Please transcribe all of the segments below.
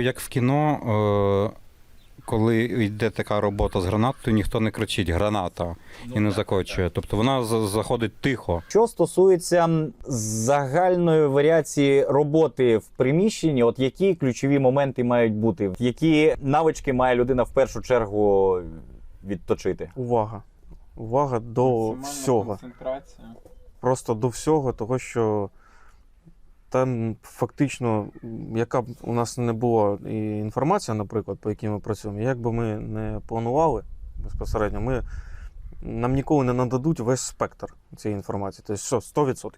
Як в кіно, е, коли йде така робота з гранатою, ніхто не кричить граната і не закочує. Тобто вона заходить тихо. Що стосується загальної варіації роботи в приміщенні, от які ключові моменти мають бути, які навички має людина в першу чергу відточити? Увага. Увага до всього. Концентрація. Просто до всього, того, що там фактично, яка б у нас не була і інформація, наприклад, по якій ми працюємо, як би ми не планували безпосередньо, ми, нам ніколи не нададуть весь спектр цієї інформації. Тобто, що, 100%.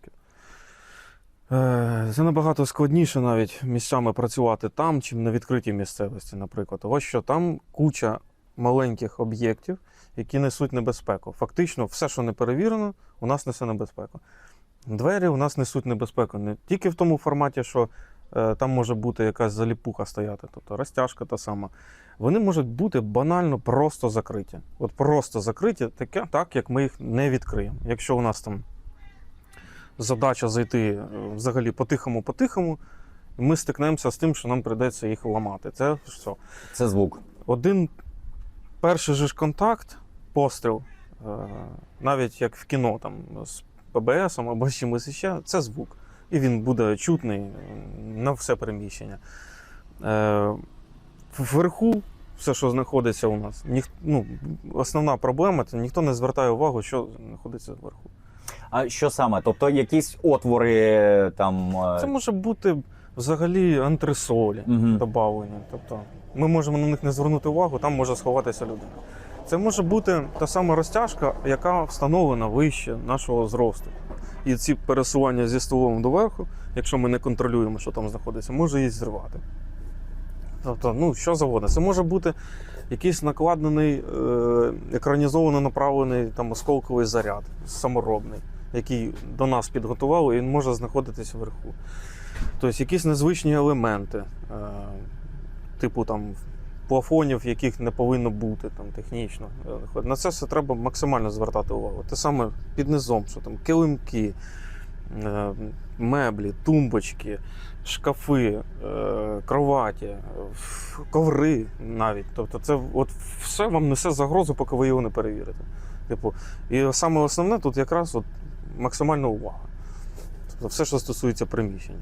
Е, Це набагато складніше навіть місцями працювати там, чим на відкритій місцевості, наприклад. Ось що там куча маленьких об'єктів, які несуть небезпеку. Фактично, все, що не перевірено, у нас несе небезпеку. Двері у нас несуть небезпеку не тільки в тому форматі, що е, там може бути якась заліпуха стояти, тобто розтяжка та сама. Вони можуть бути банально просто закриті. От просто закриті, таке, так, як ми їх не відкриємо. Якщо у нас там задача зайти е, взагалі по-тихому-по-тихому, ми стикнемося з тим, що нам прийдеться їх ламати. Це все. Це звук. Один перший же ж контакт, постріл, е, навіть як в кіно там з ПБС або чимось ще, це звук. І він буде чутний е, на все приміщення. Е, Вверху, все, що знаходиться у нас, ніх, ну, основна проблема це ніхто не звертає увагу, що знаходиться зверху. А що саме? Тобто якісь отвори там. е, Це може бути взагалі антресолі. Мгм. додавлені. Тобто ми можемо на них не звернути увагу, там може сховатися людина. Це може бути та сама розтяжка, яка встановлена вище нашого зросту. І ці пересування зі стволом доверху, якщо ми не контролюємо, що там знаходиться, може її зірвати. Тобто, ну, що завгодно. Це може бути якийсь накладений, е, екранізовано направлений там, осколковий заряд, саморобний, який до нас підготували, і він може знаходитися вверху. Тобто якісь незвичні елементи, е, типу там плафонів, яких не повинно бути там технічно. На це все треба максимально звертати увагу. Те саме під низом, що там килимки, е, меблі, тумбочки, шкафи, е, кроваті, коври навіть. Тобто, це от все вам несе загрозу, поки ви його не перевірите. Типу, і саме основне тут якраз от максимальна увага. Тобто все, що стосується приміщення.